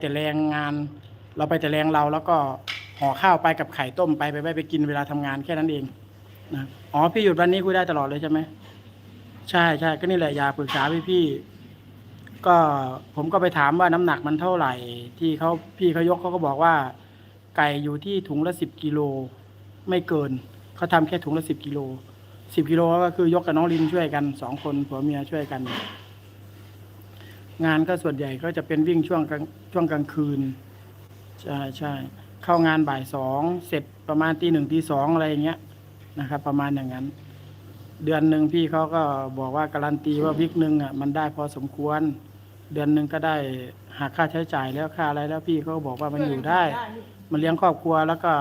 แต่แรงงาน เราไปแต่แรงเราแล้วก็ห่อข้าวไปกับไข่ต้มไปไปไปไปกินเวลาทำงานแค่นั้นเองนะอ๋อพี่หยุดวันนี้คุยได้ตลอดเลยใช่ไหมใช่ใช่ก็นี่แหละอยากปรึกษาพี่พี่ก็ผมก็ไปถามว่าน้ำหนักมันเท่าไหร่ ที่เขาพี่เขายกเขาก็บอกว่า ไก่อยู่ที่ถุงละสิบกิโลไม่เกินเขาทำแค่ถุงละสิบกิโลสิบกิโลก็คือยกกับน้องลินช่วยกันสองคนผัวเมียช่วยกัน งานก็ส่วนใหญ่ก็จะเป็นวิ่งช่วงกลางช่วงกลางคืน ใช่ใช่เข้างานบ่ายสองเสร็จประมาณตีหนึ่งตีสองอะไรอย่างเงี้ยนะครับ ประมาณอย่างนั้น เดือนหนึ่งพี่เขาก็บอกว่าการันตีว่าวิกหนึ่งอะมันได้พอสมควร เดือนหนึ่งก็ได้หักค่าใช้จ่ายแล้วค่าอะไรแล้วพี่เขาก็บอกว่ามันอยู่ได้ มันเลี้ยงครอบครัวแล้วก็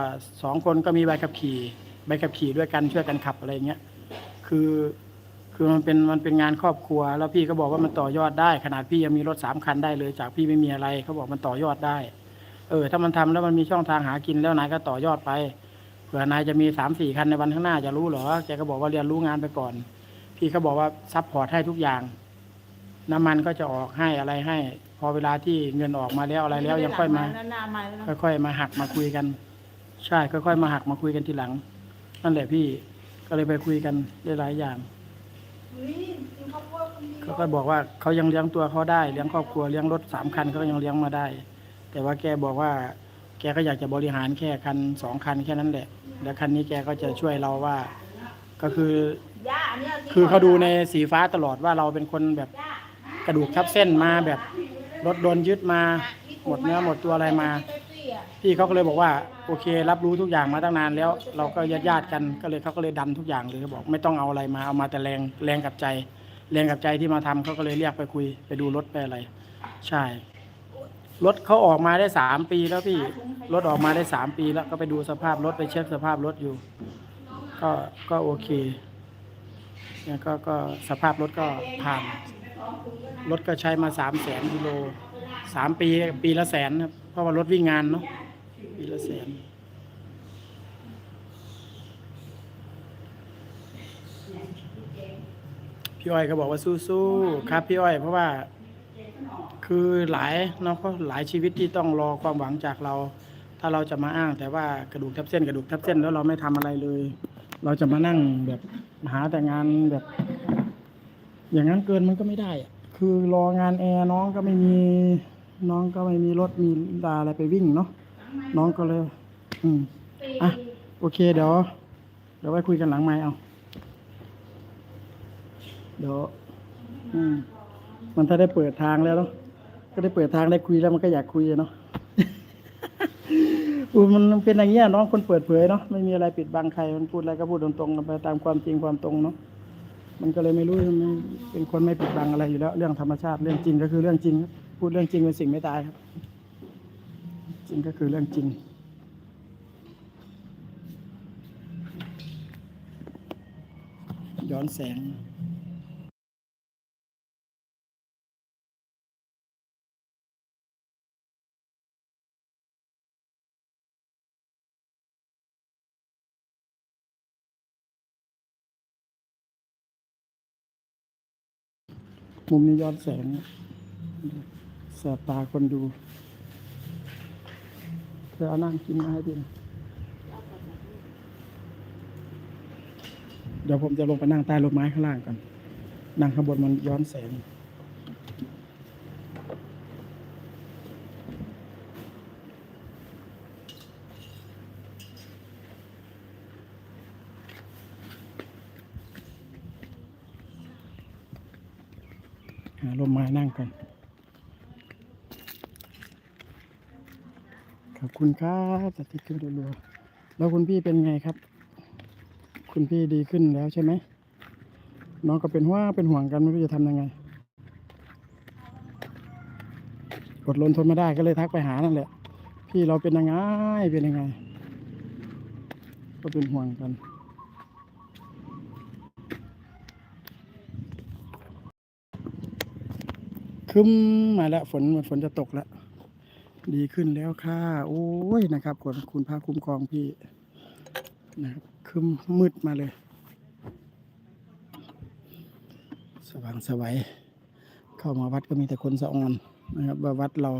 สองคนก็มีใบขับขี่ใบขับขี่ด้วยกันช่วยกันขับอะไรอย่างเงี้ยคือ คือมันเป็นมันเป็นงานครอบครัว แล้วพี่ก็บอกว่ามันต่อยอดได้ ขนาดพี่ยังมีรถสามคันได้เลย จากพี่ไม่มีอะไรเขาบอกมันต่อยอดได้ เออ ถ้ามันทำแล้วมันมีช่องทางหากินแล้วนายก็ต่อยอดไปเผื่อนายจะมีสามสี่คันในวันข้างหน้าจะรู้เหรอแกก็บอกว่าเรียนรู้งานไปก่อน พี่เขาบอกว่าซัพพอร์ตให้ทุกอย่าง น้ำมันก็จะออกให้อะไรให้ พอเวลาที่เงินออกมาแล้วอะไรแล้วยังค่อยมานานๆมาแล้วนะค่อยๆมาหักมาคุยกัน ใช่ค่อยๆมาหักมาคุยกันทีหลัง นั่นแหละพี่ก็เลยไปคุยกันได้หลายอย่าง เขาก็บอกว่าเขายังเลี้ยงตัวเขาได้เลี้ยงครอบครัวเลี้ยงรถสามคันเขาก็ยังเลี้ยงมาได้ แต่ว่าแกบอกว่า แกก็อยากจะบริหารแค่คันสองคันแค่นั้นแหละ แล้วคันนี้แกก็จะช่วยเราว่า ก็คือ คือเขาดูในสีฟ้าตลอดว่าเราเป็นคนแบบกระดูกทับเส้นมาแบบรถโดนยึดมา หมดเนื้อหมดตัวอะไรมาพี่เขาก็เลยบอกว่าโอเค รับรู้ทุกอย่างมาตั้งนานแล้ว เราก็ญาติญาติกันก็เลยเขาก็เลยดันทุกอย่างเลยเขาบอกไม่ต้องเอาอะไรมาเอามาแต่แรงแรงกับใจ แรงกับใจที่มาทำเขาก็เลยเรียกไปคุย ไปดูรถไปอะไร ใช่ รถเขาออกมาได้สามปีแล้วพี่ รถออกมาได้สามปีแล้วก็ไปดูสภาพรถไปเช็คสภาพรถอยู่ ก็ก็โอเคเนี่ยก็ก็สภาพรถก็ผ่าน รถก็ใช้มาสามแสนกิโลสามปีปีละแสนครับเพราะว่ารถวิ่งงานเนาะปีละแสน พี่อ้อยก็บอกว่าสู้ๆครับพี่อ้อย เพราะว่า คือหลายเนาะก็หลายชีวิตที่ต้องรอความหวังจากเรา ถ้าเราจะมาอ้าง แต่ว่ากระดูกทับเส้นกระดูกทับเส้นแล้วเราไม่ทำอะไรเลย เราจะมานั่งแบบหาแต่งานแบบ อย่างนั้นเกินมันก็ไม่ได้อะคือรองานแอร์น้องก็ไม่มีน้องก็ไม่มีรถมีดาอะไรไปวิ่งเนาะน้องก็เลย อืมอะโอเคเดี๋ยวเดี๋ยวไว้คุยกันหลังไม้เอา เดี๋ยวอืมมันถ้าได้เปิดทางแล้วเนาะก็ได้เปิดทางได้คุยแล้วมันก็อยากคุยอะเนาะอูมันเป็นอย่างเงี้ยน้องคนเปิดเผยเนาะไม่มีอะไรปิดบังใครมันพูดอะไรก็พูดตรงๆกันไปตามความจริงความตรงเนาะมันก็เลยไม่รู้มันเป็นคนไม่ปิดบังอะไรอยู่แล้ว เรื่องธรรมชาติเรื่องจริงก็คือเรื่องจริงครับพูดเรื่องจริงเป็นสิ่งไม่ตายครับ จริงก็คือเรื่องจริงย้อนแสง มุมนี้ย้อนแสงแสบตาคนดูเธอเอานั่งกินมาให้ดิเดี๋ยวผมจะลงไปนั่งใต้ร่มไม้ข้างล่างก่อนนั่งข้างบนมันย้อนแสง หาร่มไม้นั่งก่อนขอบคุณครับสติ๊กเกอร์รัวๆแล้วคุณพี่เป็นไงครับ คุณพี่ดีขึ้นแล้วใช่ไหมน้องก็เป็นห่วงเป็นห่วงกันไม่รู้จะทำยังไงอดรนทนไม่ได้ก็เลยทักไปหานั่นแหละ พี่เราเป็นยังไงเป็นยังไง ก็เป็นห่วงกัน คึมมาแล้วฝนฝนจะตกแล้ว ดีขึ้นแล้วค่ะ โอ้ยนะครับขอบคุณพระคุ้มครองพี่นะครับคึมมืดมาเลย สว่างสวัยเข้ามาวัดก็มีแต่คนสะออนนะครับว่าวัดเรา